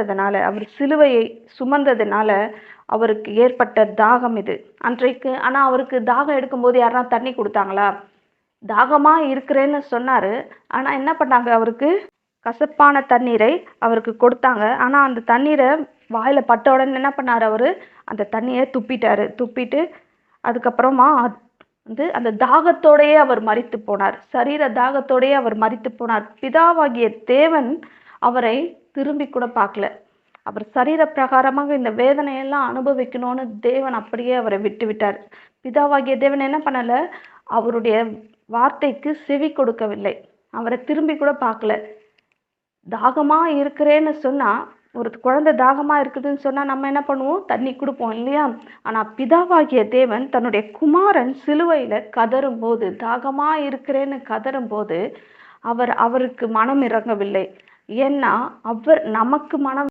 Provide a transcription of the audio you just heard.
அதனால் அவர் சிலுவையை சுமந்ததுனால அவருக்கு ஏற்பட்ட தாகம் இது. அன்றைக்கு ஆனால் அவருக்கு தாகம் எடுக்கும்போது யாருன்னா தண்ணி கொடுத்தாங்களா? தாகமா இருக்கிறேன்னு சொன்னார். ஆனால் என்ன பண்ணாங்க அவருக்கு? கசப்பான தண்ணீரை அவருக்கு கொடுத்தாங்க. ஆனால் அந்த தண்ணீரை வாயில் பட்ட உடனே என்ன பண்ணார் அவர்? அந்த தண்ணியை துப்பிட்டாரு. துப்பிட்டு அதுக்கப்புறமா வந்து அந்த தாகத்தோடையே அவர் மறித்து போனார். சரீர தாகத்தோடயே அவர் மறித்து போனார். பிதாவாகிய தேவன் அவரை திரும்பி கூட பார்க்கல. அவர் சரீர பிரகாரமாக இந்த வேதனையெல்லாம் அனுபவிக்கணும்னு தேவன் அப்படியே அவரை விட்டு விட்டார். பிதாவாகிய தேவன் என்ன பண்ணலை? அவருடைய வார்த்தைக்கு செவி கொடுக்கவில்லை. அவரை திரும்பி கூட பார்க்கல. தாகமாக இருக்கிறேன்னு சொன்னால் ஒரு குழந்தை தாகமாக இருக்குதுன்னு சொன்னால் நம்ம என்ன பண்ணுவோம்? தண்ணி கொடுப்போம் இல்லையா? ஆனால் பிதாவாகிய தேவன் தன்னுடைய குமாரன் சிலுவையில் கதறும் போது தாகமாக இருக்கிறேன்னு கதறும் போது அவர் அவருக்கு மனம் இறங்கவில்லை. ஏன்னா அவர் நமக்கு மனம்